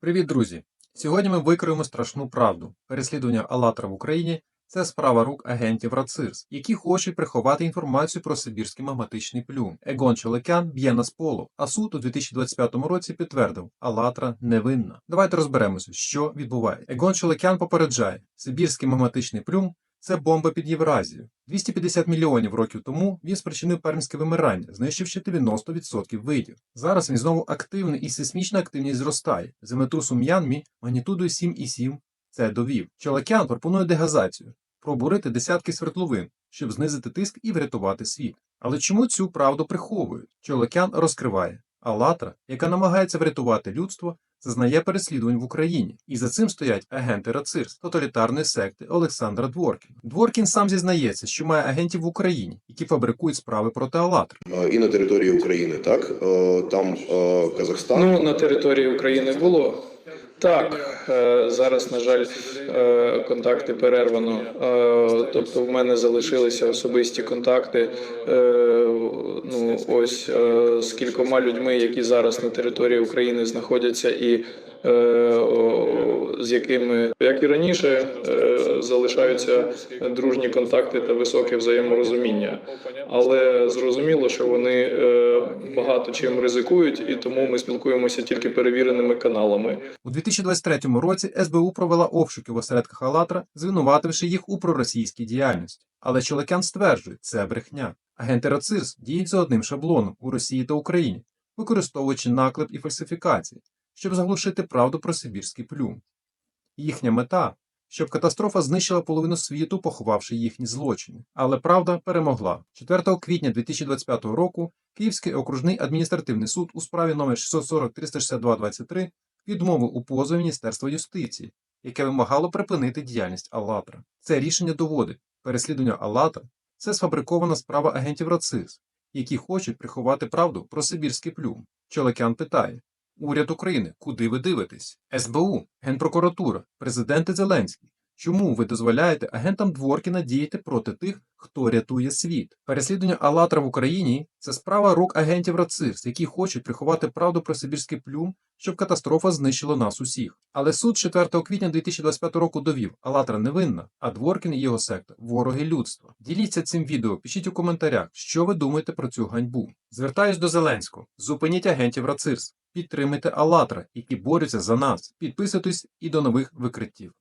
Привіт, друзі! Сьогодні ми викриємо страшну правду. Переслідування Алатра в Україні це справа рук агентів РАЦИРС, які хочуть приховати інформацію про сибірський магматичний плюм. Егон Чолекян б'є на сполу, а суд у 2025 році підтвердив, Алатра невинна. Давайте розберемося, що відбувається. Егон Чолекян попереджає, сибірський магматичний плюм це бомба під Євразію. 250 мільйонів років тому він спричинив пермське вимирання, знищивши 90% видів. Зараз він знову активний і сейсмічна активність зростає. Землетрус у М'янмі магнітудою 7,7 це довів. Чолакян пропонує дегазацію, пробурити десятки свердловин, щоб знизити тиск і врятувати світ. Але чому цю правду приховують? Чолакян розкриває. Алатра, яка намагається врятувати людство, зазнає переслідувань в Україні, і за цим стоять агенти РАЦИРС, тоталітарної секти Олександра Дворкіна. Дворкін сам зізнається, що має агентів в Україні, які фабрикують справи проти Алатри. Е, і на території України, так Е, там е, Казахстан. Ну, на території України було. Так, е, зараз, на жаль, е, контакти перервано. Е, Тобто, в мене залишилися особисті контакти. Ну, ось з кількома людьми, які зараз на території України знаходяться, і з якими, як і раніше, е, залишаються дружні контакти та високе взаєморозуміння. Але зрозуміло, що вони е, багато чим ризикують, і тому ми спілкуємося тільки перевіреними каналами. У 2023 році СБУ провела обшуки в осередках Алатра, звинувативши їх у проросійській діяльності. Але Чолекян стверджує, це брехня. Агенти РАЦИРС діють за одним шаблоном у Росії та Україні, використовуючи наклеп і фальсифікації, щоб заглушити правду про Сибірський плюм. Їхня мета щоб катастрофа знищила половину світу, поховавши їхні злочини. Але правда перемогла. 4 квітня 2025 року Київський окружний адміністративний суд у справі номер 640 362 23 відмовив у позові Міністерства юстиції, яке вимагало припинити діяльність Аллатра. Це рішення доводить переслідування Аллатра це сфабрикована справа агентів РАЦИС, які хочуть приховати правду про Сибірський плюм. Чолекян питає. Уряд України, куди ви дивитесь? СБУ, Генпрокуратура, президенти Зеленський. Чому ви дозволяєте агентам Дворкіна діяти проти тих, хто рятує світ? Переслідування Алатра в Україні це справа рук агентів РАЦИРС, які хочуть приховати правду про Сибірський плюм, щоб катастрофа знищила нас усіх. Але суд 4 квітня 2025 року довів, Алатра невинна, а Дворкін і його секта вороги людства. Діліться цим відео, пишіть у коментарях, що ви думаєте про цю ганьбу. Звертаюсь до Зеленського. Зупиніть агентів РАЦИРС. Підтримайте АЛЛАТРА, які борються за нас. Підписуйтесь і до нових викриттів.